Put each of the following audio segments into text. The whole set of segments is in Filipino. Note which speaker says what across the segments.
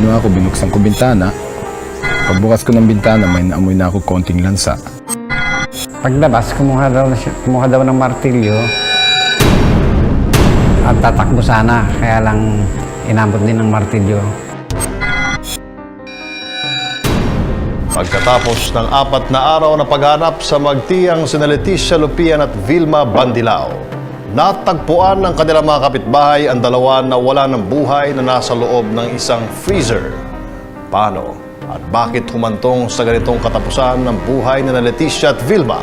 Speaker 1: ginawa ko, binuksan ko bintana. Pagbukas ko ng bintana, may naamoy na ako konting lansa.
Speaker 2: Paglabas, kumuha daw, na siya- kumuha daw ng martilyo at tatakbo sana. Kaya lang inabot din ng martilyo.
Speaker 3: Pagkatapos ng apat na araw na paghanap sa magtiyang sina Leticia Lupian at Vilma Bandilao, natagpuan ng kanilang mga kapitbahay ang dalawa na wala ng buhay na nasa loob ng isang freezer. Paano at bakit humantong sa ganitong katapusan ng buhay ni Leticia at Vilma?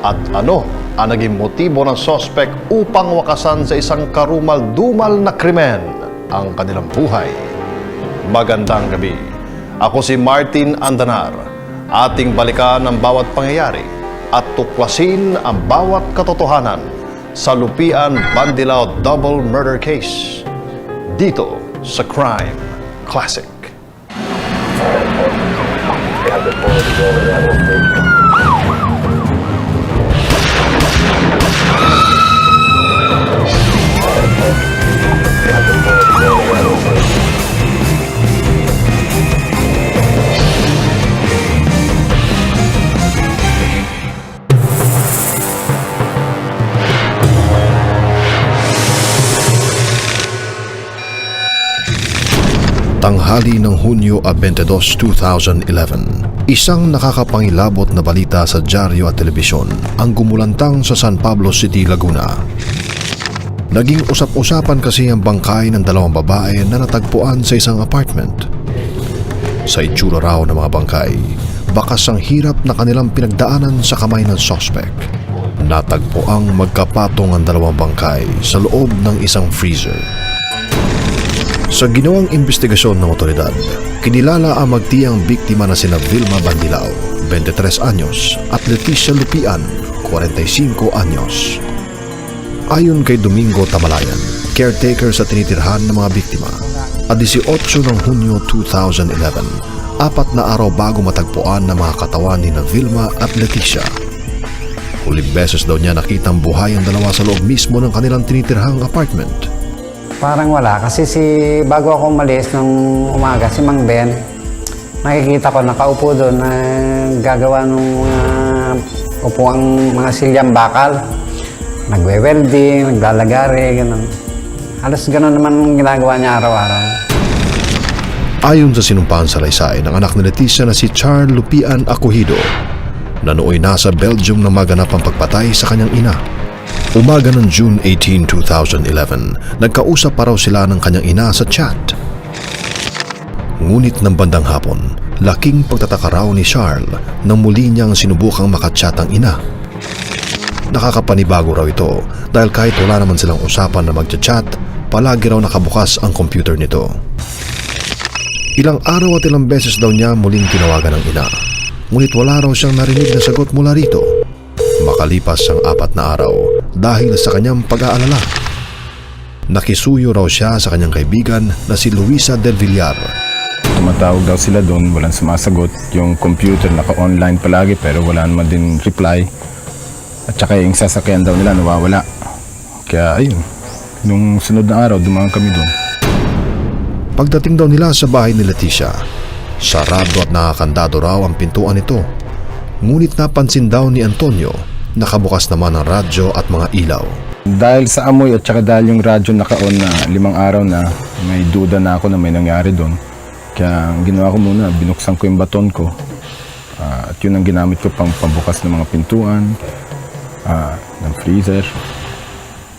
Speaker 3: At ano ang naging motibo ng sospek upang wakasan sa isang karumal-dumal na krimen ang kanilang buhay? Magandang gabi. Ako si Martin Andanar. Ating balikan ang bawat pangyayari at tuklasin ang bawat katotohanan sa Lupian Bandilao Double Murder Case. Dito sa Crime Classic.
Speaker 4: Tanghali ng Hunyo 22, 2011, isang nakakapangilabot na balita sa dyaryo at telebisyon ang gumulantang sa San Pablo City, Laguna. Naging usap-usapan kasi ang bangkay ng dalawang babae na natagpuan sa isang apartment. Sa itsura raw ng mga bangkay, bakas ang hirap na kanilang pinagdaanan sa kamay ng sospek. Natagpuang magkapatong ang dalawang bangkay sa loob ng isang freezer. Sa ginawang investigasyon ng otoridad, kinilala ang magtiyang biktima na sina Vilma Bandilao, 23 anyos, at Leticia Lupian, 45 anyos. Ayon kay Domingo Tamalayan, caretaker sa tinitirhan ng mga biktima, at 18 ng Hunyo 2011, apat na araw bago matagpuan ng mga katawan ni na Vilma at Leticia. Huling beses daw niya nakitang buhay ang dalawa sa loob mismo ng kanilang tinitirhang apartment.
Speaker 2: Parang wala. Kasi si, bago ako umalis ng umaga, si Mang Ben, nakikita ko nakaupo doon na gagawa ng mga upuang mga silyang bakal. Nagwe-welding, naglalagari, gano'n. Halos gano'n naman ang ginagawa niya araw-araw.
Speaker 4: Ayon sa sinumpaan sa laysay ng anak ni Leticia na si Char Lupian Acohido, na nooy nasa Belgium na maganap ang pagpatay sa kanyang ina. Umaga ng June 18, 2011, nagkausap pa raw sila ng kanyang ina sa chat. Ngunit ng bandang hapon, laking pagtataka raw ni Charles nang muli niyang sinubukang makachat ang ina. Nakakapanibago raw ito dahil kahit wala naman silang usapan na magchat-chat, palagi raw nakabukas ang computer nito. Ilang araw at ilang beses daw niya muling tinawagan ng ina. Ngunit wala raw siyang narinig na sagot mula rito. Makalipas ang apat na araw dahil sa kanyang pag-aalala. Nakisuyo raw siya sa kanyang kaibigan na si Luisa Del Villar.
Speaker 1: Tumatawag daw sila doon, walang sumasagot. Yung computer naka-online palagi pero wala naman din reply. At saka yung sasakyan daw nila nawawala. Kaya ayun, nung sunod na araw, dumaan kami doon.
Speaker 4: Pagdating daw nila sa bahay ni Leticia, sarado at nakakandado raw ang pintuan nito. Ngunit napansin daw ni Antonio, nakabukas naman ang radyo at mga ilaw.
Speaker 1: Dahil sa amoy at saka dahil yung radyo naka-on na limang araw na, may duda na ako na may nangyari doon. Kaya ang ginawa ko muna, binuksan ko yung baton ko. Ah, at yun ang ginamit ko pang pambukas ng mga pintuan, ah, ng freezer.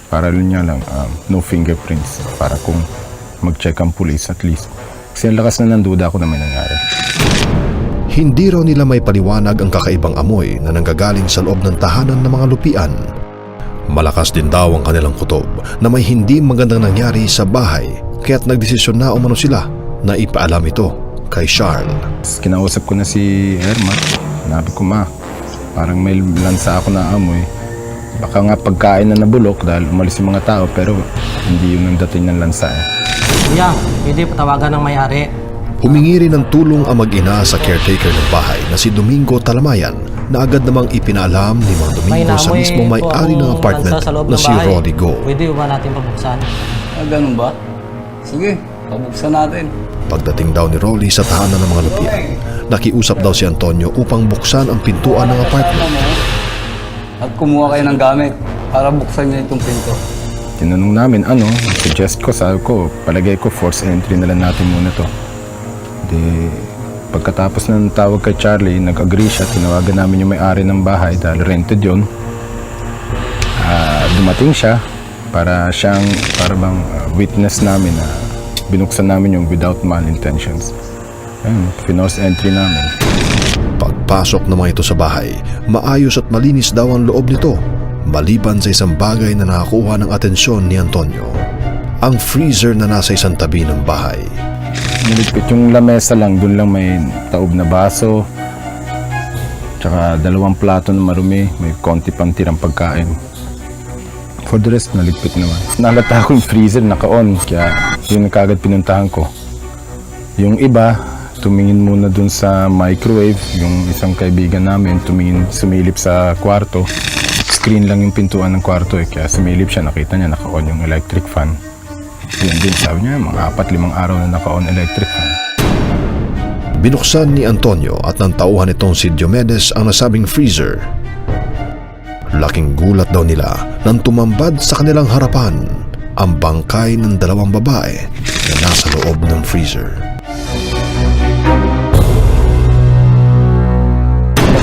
Speaker 1: Para rin niya lang, um, no fingerprints. Para kung mag-check ang police at least. Kasi ang lakas na ng duda ko na may nangyari.
Speaker 4: Hindi raw nila may paliwanag ang kakaibang amoy na nanggagaling sa loob ng tahanan ng mga lupian. Malakas din daw ang kanilang kutob na may hindi magandang nangyari sa bahay kaya't nagdesisyon na umano sila na ipaalam ito kay Charles.
Speaker 1: Kinausap ko na si Herma. Sinabi ko, ma, parang may lansa ako na amoy. Baka nga pagkain na nabulok dahil umalis yung mga tao pero hindi yun ang dating ng lansa eh.
Speaker 5: Kuya, pwede patawagan ng may-ari.
Speaker 4: Humingi rin ng tulong ang mag-ina sa caretaker ng bahay na si Domingo Talamayan na agad namang ipinaalam ni Mang Domingo sa mismong may-ari ng apartment na si. Roddy Go.
Speaker 5: Pwede ba natin pabuksan?
Speaker 6: Ah, ganun ba? Sige, Pabuksan natin.
Speaker 4: Pagdating daw ni Rolly sa tahanan ng mga lupian, nakiusap daw si Antonio upang buksan ang pintuan ng apartment.
Speaker 6: At kumuha kayo ng gamit para buksan niyo itong pinto.
Speaker 1: Tinanong namin ano, suggest ko, sabi ko, palagay ko force entry na lang natin muna to. Di, pagkatapos ng tawag kay Charlie, nag-agree siya, tinawagan namin yung may-ari ng bahay dahil rented yon. Ah, dumating siya para siyang para bang ah, witness namin na binuksan namin yung without malintentions. Ayun, finorce entry namin.
Speaker 4: Pagpasok mga ito sa bahay, maayos at malinis daw ang loob nito, maliban sa isang bagay na nakakuha ng atensyon ni Antonio. Ang freezer na nasa isang tabi ng bahay.
Speaker 1: Niligpit yung lamesa lang, dun lang may taob na baso, tsaka dalawang plato na marumi, may konti pang tirang pagkain. For the rest, naligpit naman. Nalata ko yung freezer naka-on, kaya yun na kagad pinuntahan ko. Yung iba, tumingin muna dun sa microwave, yung isang kaibigan namin, tumingin, sumilip sa kwarto. Screen lang yung pintuan ng kwarto eh, kaya sumilip siya, nakita niya naka-on yung electric fan. Yun din, sabi niya, mga apat limang araw na naka-on electric fan.
Speaker 4: Binuksan ni Antonio at ng tauhan nitong si Diomedes ang nasabing freezer. Laking gulat daw nila nang tumambad sa kanilang harapan ang bangkay ng dalawang babae na nasa loob ng freezer.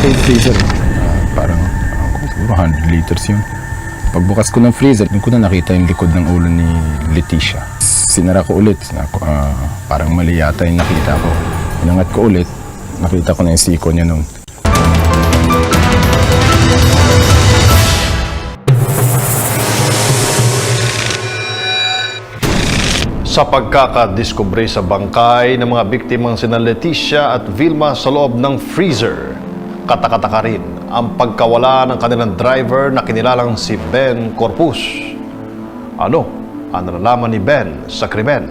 Speaker 1: Yung freezer. Ah, parang, ako, siguro 100 liters yun. Pagbukas ko ng freezer, doon ko na nakita yung likod ng ulo ni Leticia. Sinara ko ulit. Ako, ah, parang mali yata yung nakita ko. Inangat ko ulit. Nakita ko na yung siko niya noon.
Speaker 3: Sa pagkakadiskubre sa bangkay ng mga biktimang sina Leticia at Vilma sa loob ng freezer, katakataka rin ang pagkawala ng kanilang driver na kinilalang si Ben Corpus. Ano ang nalalaman ni Ben sa krimen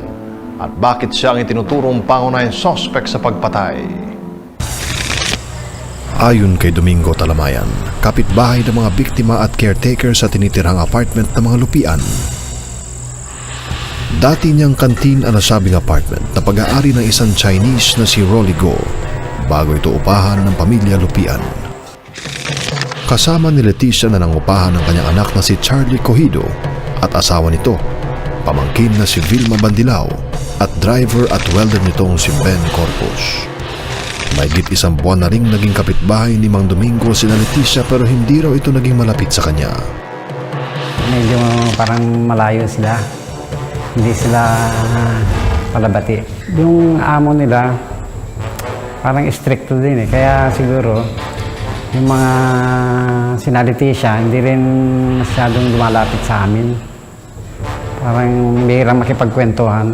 Speaker 3: at bakit siya ang itinuturong pangunahing suspect sa pagpatay?
Speaker 4: Ayon kay Domingo Talamayan, kapitbahay ng mga biktima at caretaker sa tinitirang apartment ng mga lupian. Dati niyang kantin ang nasabing apartment na pag-aari ng isang Chinese na si Rolly Go bago ito upahan ng pamilya lupian. Kasama ni Leticia na nangupahan ng kanyang anak na si Charlie Cohido at asawa nito, pamangkin na si Vilma Bandilao at driver at welder nitong si Ben Corpus. Mahigit isang buwan na ring naging kapitbahay ni Mang Domingo sina Leticia pero hindi raw ito naging malapit sa kanya.
Speaker 2: Medyo parang malayo sila. Hindi sila palabati. Yung amo nila, parang stricto din eh. Kaya siguro, yung mga sinaliti siya, hindi rin masyadong lumalapit sa amin. Parang bihira makipagkwentuhan.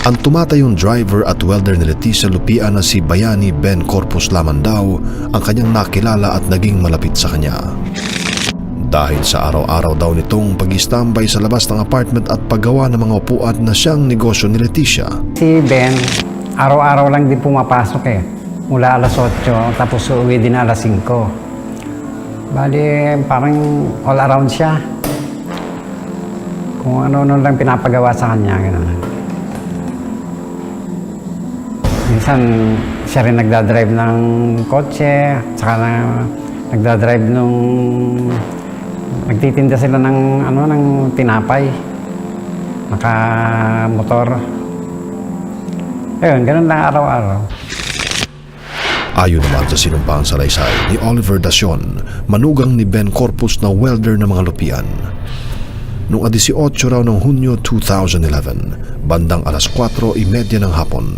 Speaker 4: Ang tumatayong driver at welder ni Leticia Lupia na si Bayani Ben Corpus lamang daw ang kanyang nakilala at naging malapit sa kanya. Dahil sa araw-araw daw nitong pag-istambay sa labas ng apartment at paggawa ng mga upuan na siyang negosyo ni Leticia.
Speaker 2: Si Ben, araw-araw lang din pumapasok eh. Mula alas 8, tapos uuwi din alas 5. Bali, parang all around siya. Kung ano-ano lang pinapagawa sa kanya, gano'n. Minsan, siya rin nagdadrive ng kotse, saka na, nagdadrive nung... Nagtitinda sila ng, ano, ng tinapay. Naka-motor. Ayun, ganun lang araw-araw.
Speaker 4: Ayon naman sa sinumpang salaysay ni Oliver Dacion, manugang ni Ben Corpus na welder ng mga lupian. Noong 18 raw ng Hunyo 2011, bandang alas 4.30 ng hapon,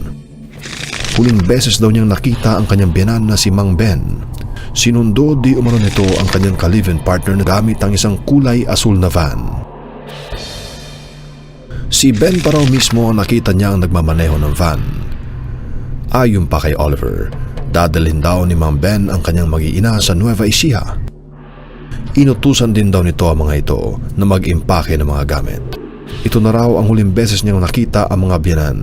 Speaker 4: huling beses daw niyang nakita ang kanyang biyanan na si Mang Ben. Sinundo di umano nito ang kanyang ka-live-in partner na gamit ang isang kulay asul na van. Si Ben pa raw mismo ang nakita niya ang nagmamaneho ng van. Ayon pa kay Oliver, dadalhin daw ni Mang Ben ang kanyang mag-iina sa Nueva Ecija. Inutusan din daw nito ang mga ito na mag-impake ng mga gamit. Ito na raw ang huling beses niyang nakita ang mga biyanan.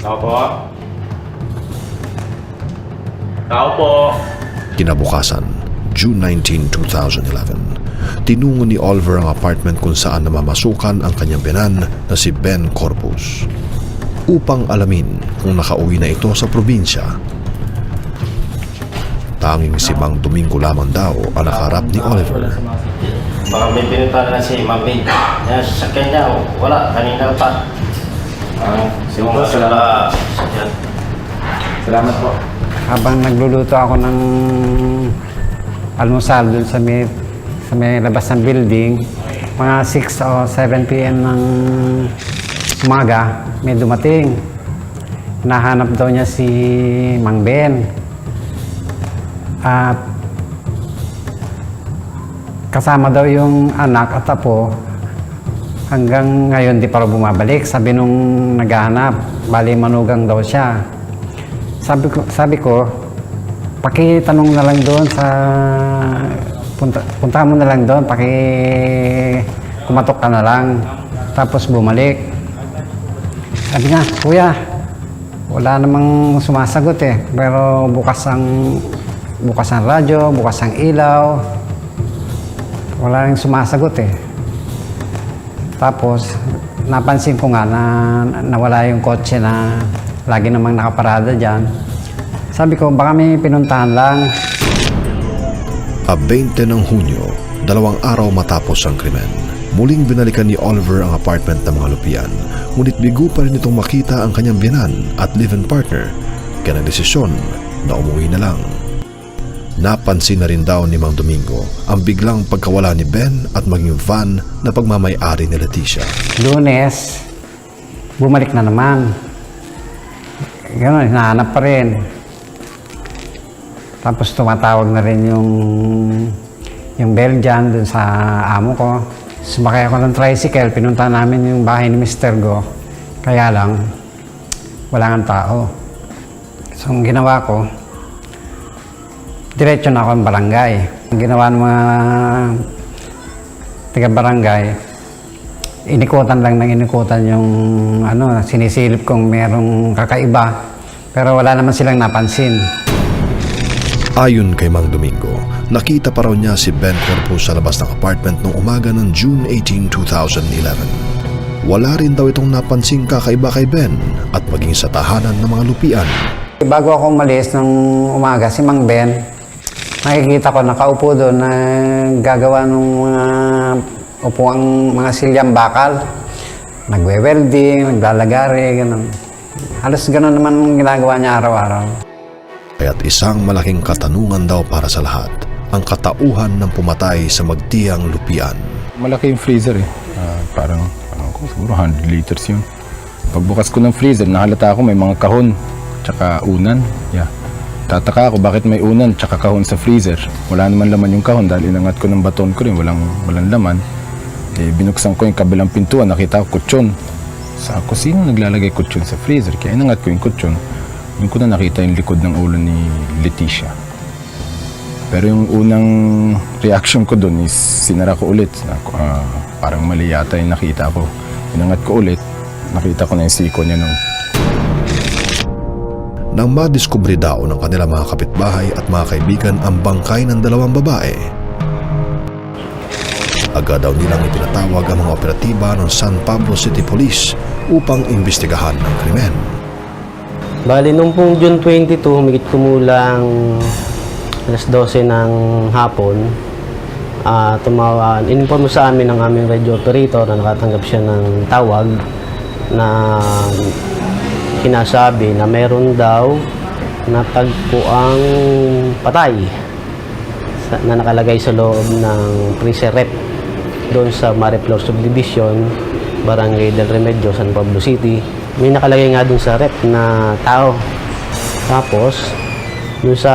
Speaker 7: Tao po. Tao po.
Speaker 4: Kinabukasan, June 19, 2011, tinungo ni Oliver ang apartment kung saan namamasukan ang kanyang binan na si Ben Corpus upang alamin kung nakauwi na ito sa probinsya. Tanging si Mang Domingo lamang daw ang nakaharap ni Oliver.
Speaker 7: Baka may pinuntahan na si Mami. Yan, sa kanya, wala. Kanina pa. Ang yung sila. Salamat po.
Speaker 2: Habang nagluluto ako ng almusal dun sa may, sa may labas ng building, mga 6 o 7 p.m. ng umaga, may dumating. Hinahanap daw niya si Mang Ben. At kasama daw yung anak at apo hanggang ngayon di pa bumabalik. Sabi nung naghahanap, bali manugang daw siya. Sabi ko, sabi ko, pakitanong na lang doon sa punta, puntahan mo na lang doon, paki kumatok ka na lang. Tapos bumalik. Sabi niya, kuya, wala namang sumasagot eh. Pero bukas ang bukas ang radyo, bukas ang ilaw. Wala rin sumasagot eh. Tapos, napansin ko nga na nawala yung kotse na lagi namang nakaparada dyan. Sabi ko, baka may pinuntahan lang.
Speaker 4: A 20 ng Hunyo, dalawang araw matapos ang krimen. Muling binalikan ni Oliver ang apartment ng mga lupian, ngunit bigo pa rin itong makita ang kanyang biyanan at live-in partner, kaya nagdesisyon na umuwi na lang. Napansin na rin daw ni Mang Domingo ang biglang pagkawala ni Ben at maging van na pagmamayari ni Leticia.
Speaker 2: Lunes, bumalik na naman. Ganon, hinahanap pa rin. Tapos tumatawag na rin yung yung bell dyan dun sa amo ko. Sumakay ako ng tricycle, pinunta namin yung bahay ni Mr. Go. Kaya lang, wala nga tao. So, ang ginawa ko, diretso na ako ng barangay. Ang ginawa ng mga taga-barangay, inikutan lang ng inikutan yung ano, sinisilip kong merong kakaiba. Pero wala naman silang napansin.
Speaker 4: Ayon kay Mang Domingo, nakita pa raw niya si Ben Corpus sa labas ng apartment noong umaga ng June 18, 2011. Wala rin daw itong napansing kakaiba kay Ben at maging sa tahanan ng mga lupian.
Speaker 2: Bago ako umalis ng umaga, si Mang Ben, nakikita ko nakaupo doon na gagawa ng mga upuang mga silyang bakal. Nagwe-welding, naglalagari, gano'n. Halos gano'n naman ang ginagawa niya araw-araw.
Speaker 4: Kaya't isang malaking katanungan daw para sa lahat, ang katauhan ng pumatay sa magtiyang lupian.
Speaker 1: Malaki yung freezer eh. Ah, parang, parang ko, siguro 100 liters yun. Pagbukas ko ng freezer, nahalata ako may mga kahon, tsaka unan. Yeah. Tataka ako bakit may unan tsaka kahon sa freezer. Wala naman laman yung kahon dahil inangat ko ng baton ko rin, walang, walang laman. Eh, binuksan ko yung kabilang pintuan, nakita ko kutsyon. Sa ako, sino naglalagay kutsyon sa freezer? Kaya inangat ko yung kutsyon. Yung ko na nakita yung likod ng ulo ni Leticia. Pero yung unang reaction ko doon is sinara ko ulit. Ah, parang mali yata yung nakita ko. Inangat ko ulit, nakita ko na yung siko niya nung
Speaker 4: Nang madiskubre daw ng kanilang mga kapitbahay at mga kaibigan ang bangkay ng dalawang babae, agad daw nilang ipinatawag ang mga operatiba ng San Pablo City Police upang imbestigahan ang krimen.
Speaker 5: Bali, nung pong June 22, humigit kumulang alas 12 ng hapon, ah tumawa, inform sa amin ng aming radio operator na nakatanggap siya ng tawag na kinasabi na meron daw natagpuang patay sa, na nakalagay sa loob ng freezer rep doon sa Mariflor Subdivision, Barangay del Remedio, San Pablo City. May nakalagay nga doon sa rep na tao. Tapos, doon sa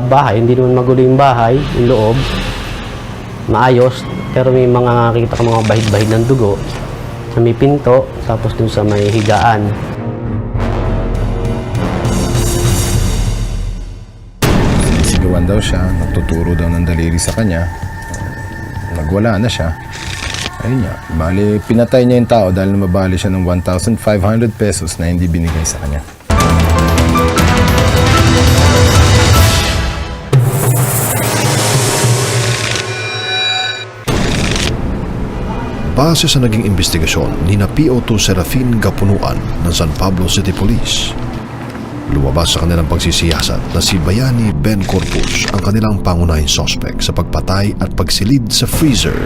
Speaker 5: bahay, hindi naman magulo yung bahay, yung loob, maayos, pero may mga nakikita ka mga bahid-bahid ng dugo sa may pinto, tapos doon sa may higaan.
Speaker 1: sigawan daw siya, nagtuturo daw ng daliri sa kanya. Nagwala na siya. Ayun niya, bali pinatay niya yung tao dahil namabali siya ng 1,500 pesos na hindi binigay sa kanya.
Speaker 4: Base sa naging investigasyon ni na PO2 Serafin Gapunuan ng San Pablo City Police, lumabas sa kanilang pagsisiyasat na si Bayani Ben Corpus ang kanilang pangunahing sospek sa pagpatay at pagsilid sa freezer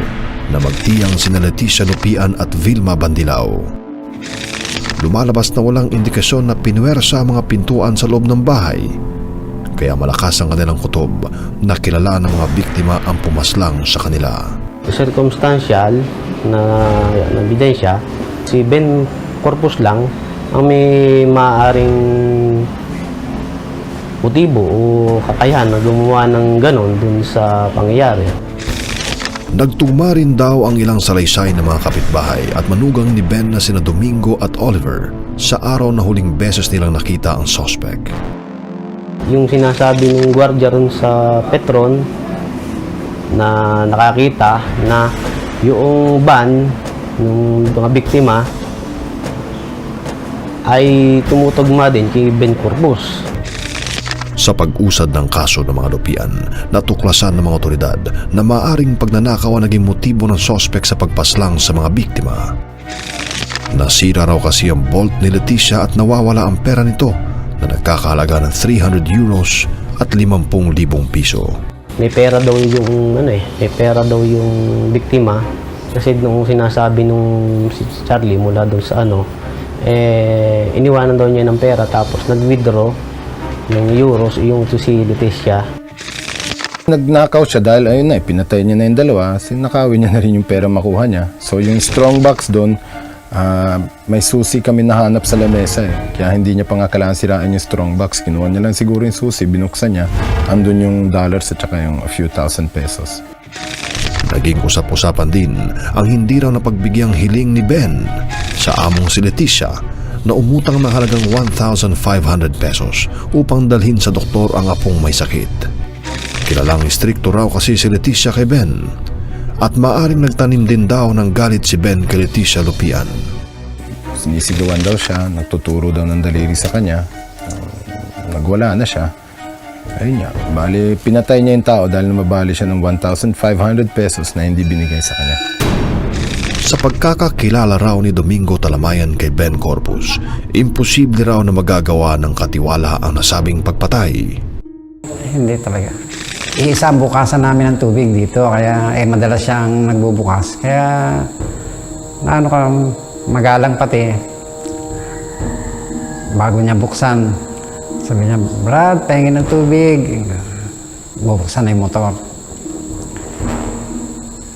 Speaker 4: na magtiyang sina Leticia Lupian at Vilma Bandilao. Lumalabas na walang indikasyon na pinuwersa ang mga pintuan sa loob ng bahay kaya malakas ang kanilang kutob na kilala ng mga biktima ang pumaslang sa kanila.
Speaker 5: Circumstantial na, na ebidensya, si Ben Corpus lang ang may maaring motibo o kakayahan na gumawa ng ganon dun sa pangyayari.
Speaker 4: Nagtugma rin daw ang ilang salaysay ng mga kapitbahay at manugang ni Ben na sina Domingo at Oliver sa araw na huling beses nilang nakita ang sospek.
Speaker 5: Yung sinasabi ng gwardiya ron sa Petron na nakakita na yung van ng mga biktima ay tumutugma din kay Ben Corpus.
Speaker 4: Sa pag-usad ng kaso ng mga lupian, natuklasan ng mga otoridad na maaring pagnanakaw ang naging motibo ng sospek sa pagpaslang sa mga biktima. Nasira raw kasi ang bolt ni Leticia at nawawala ang pera nito na nagkakahalaga ng 300 euros at 50,000 piso.
Speaker 5: May pera daw yung ano eh, may pera daw yung biktima kasi nung sinasabi nung si Charlie mula doon sa ano eh iniwanan daw niya ng pera tapos nag-withdraw ng euros yung to si Leticia
Speaker 1: Nagnakaw siya dahil ayun na, pinatay niya na yung dalawa, sinakawin niya na rin yung pera makuha niya. So yung strong box doon, ah, may susi kami nahanap sa lamesa eh. Kaya hindi niya pa nga kailangan sirain yung strong box. Kinuha niya lang siguro yung susi, binuksan niya. Andun yung dollars at saka yung a few thousand pesos.
Speaker 4: Naging usap-usapan din ang hindi raw napagbigyan hiling ni Ben sa among si Leticia na umutang ng halagang 1,500 pesos upang dalhin sa doktor ang apong may sakit. Kilalang istrikto raw kasi si Leticia kay Ben at maaring nagtanim din daw ng galit si Ben kay Leticia Lupian.
Speaker 1: Sinisigawan daw siya, nagtuturo daw ng daliri sa kanya. Uh, nagwala na siya. Ayun nga, bali pinatay niya yung tao dahil namabali siya ng 1,500 pesos na hindi binigay sa kanya.
Speaker 4: Sa pagkakakilala raw ni Domingo Talamayan kay Ben Corpus, imposible raw na magagawa ng katiwala ang nasabing pagpatay.
Speaker 2: Hindi talaga. Iisa bukasan namin ng tubig dito, kaya eh, madalas siyang nagbubukas. Kaya, ano ka, magalang pati. Bago niya buksan, sabi niya, Brad, pahingin ng tubig. Bubuksan na yung motor.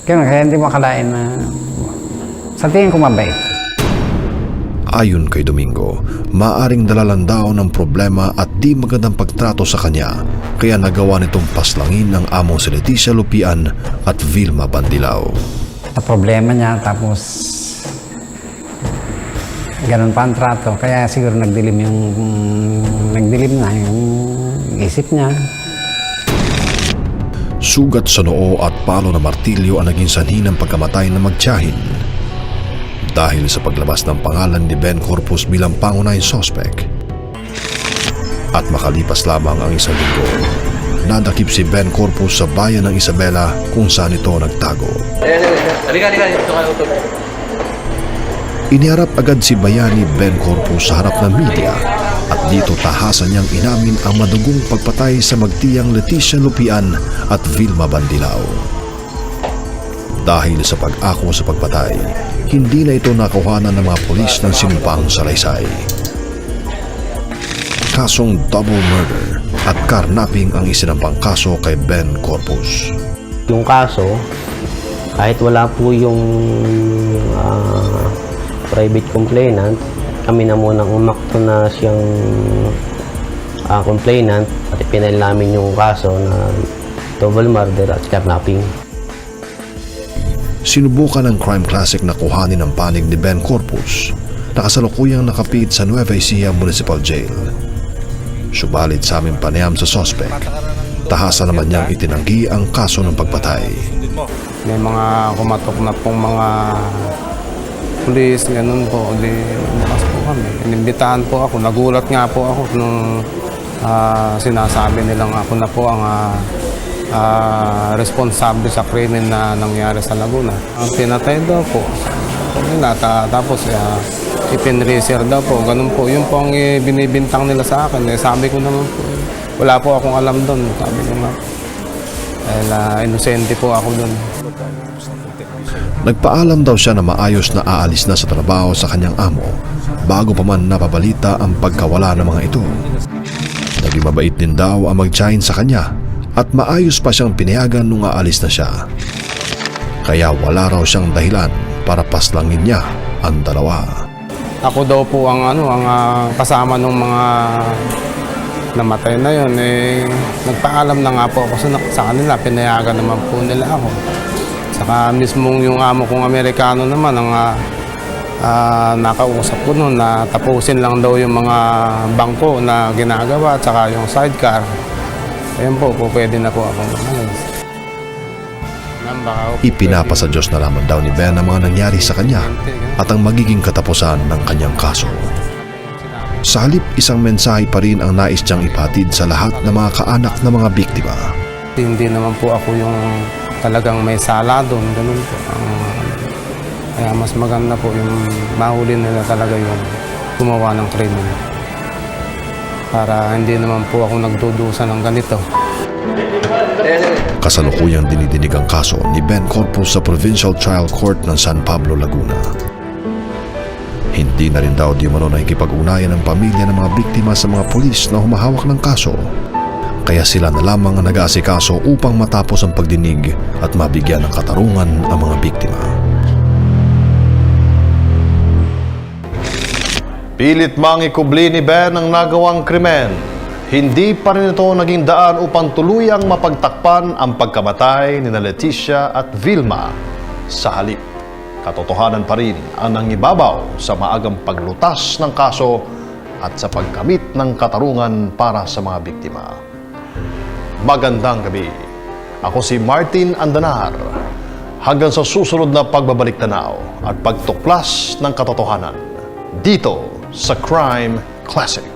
Speaker 2: Kaya, kaya hindi mo akalain na, sa tingin ko mabait.
Speaker 4: Ayon kay Domingo, maaring dalalan daw ng problema at di magandang pagtrato sa kanya kaya nagawa nitong paslangin ng amo si Leticia Lupian at Vilma Bandilao.
Speaker 2: Sa problema niya, tapos ganun pa ang trato. Kaya siguro nagdilim yung, nagdilim na yung isip niya.
Speaker 4: Sugat sa noo at palo na martilyo ang naging sanhi ng pagkamatay ng magtiyahin. Dahil sa paglabas ng pangalan ni Ben Corpus bilang pangunahing sospek. At makalipas lamang ang isang linggo, nadakip si Ben Corpus sa bayan ng Isabela kung saan ito nagtago. Iniharap agad si Bayani Ben Corpus sa harap ng media at dito tahasan niyang inamin ang madugong pagpatay sa magtiyang Leticia Lupian at Vilma Bandilao. Dahil sa pag-ako sa pagpatay, hindi na ito nakuhanan ng mga polis ng sinumpang salaysay. Kasong double murder at carnapping ang isinampang kaso kay Ben Corpus.
Speaker 5: yung kaso kahit wala po yung ah, private complainant kami na munang umakto na siyang ah, complainant at ipinail namin yung kaso na double murder at kidnapping.
Speaker 4: Sinubukan ng Crime Classic na kuhanin ang panig ni Ben Corpus na kasalukuyang nakapit sa Nueva Ecija Municipal Jail. Subalit sa aming panayam sa sospek, tahasa naman niyang itinanggi ang kaso ng pagpatay.
Speaker 8: May mga kumatok na pong mga pulis, ganun po. Di, bukas po kami. Inimbitahan po ako. Nagulat nga po ako nung ah, sinasabi nilang ako na po ang ah, ah, responsable sa krimen na nangyari sa Laguna. Ang pinatay daw po, nila, ta- tapos uh, ipinreser daw po, ganun po. Yun po ang eh, binibintang nila sa akin. Eh, sabi ko naman po, wala po akong alam doon. Sabi ko nga, dahil ah, inosente po ako doon.
Speaker 4: Nagpaalam daw siya na maayos na aalis na sa trabaho sa kanyang amo bago pa man napabalita ang pagkawala ng mga ito. Naging mabait din daw ang mag-chain sa kanya at maayos pa siyang pinayagan nung aalis na siya. Kaya wala raw siyang dahilan para paslangin niya ang dalawa.
Speaker 8: Ako daw po ang ano, ang ah, kasama ng mga namatay na yun. Eh, nagpaalam na nga po ako sa, sa kanila, pinayagan naman po nila ako. Saka mismong yung amo kong Amerikano naman ang ah, ah, nakausap ko noon na tapusin lang daw yung mga bangko na ginagawa at saka yung sidecar. Ayun po, po pwede na po ako umalis.
Speaker 4: Ipinapasa Diyos na lamang daw ni Ben ang mga nangyari sa kanya at ang magiging katapusan ng kanyang kaso. Sa halip, isang mensahe pa rin ang nais niyang ipatid sa lahat ng mga kaanak ng mga biktima.
Speaker 8: Hindi naman po ako yung talagang may sala doon, ganun po. Ang- kaya mas maganda po yung mahuli nila talaga yung gumawa ng krimen. Para hindi naman po ako nagdudusa ng ganito.
Speaker 4: Kasalukuyang dinidinig ang kaso ni Ben Corpus sa Provincial Trial Court ng San Pablo, Laguna. Hindi na rin daw di umano nakikipag-ugnayan ng pamilya ng mga biktima sa mga polis na humahawak ng kaso. Kaya sila na lamang ang nag-aasikaso upang matapos ang pagdinig at mabigyan ng katarungan ang mga biktima.
Speaker 3: Pilit mang ikubli ni Ben ang nagawang krimen. Hindi pa rin ito naging daan upang tuluyang mapagtakpan ang pagkamatay ni Leticia at Vilma. Sa halip, katotohanan pa rin ang nangibabaw sa maagang paglutas ng kaso at sa pagkamit ng katarungan para sa mga biktima. Magandang gabi. Ako si Martin Andanar. Hanggang sa susunod na pagbabalik tanaw at pagtuklas ng katotohanan dito sa Crime Classic.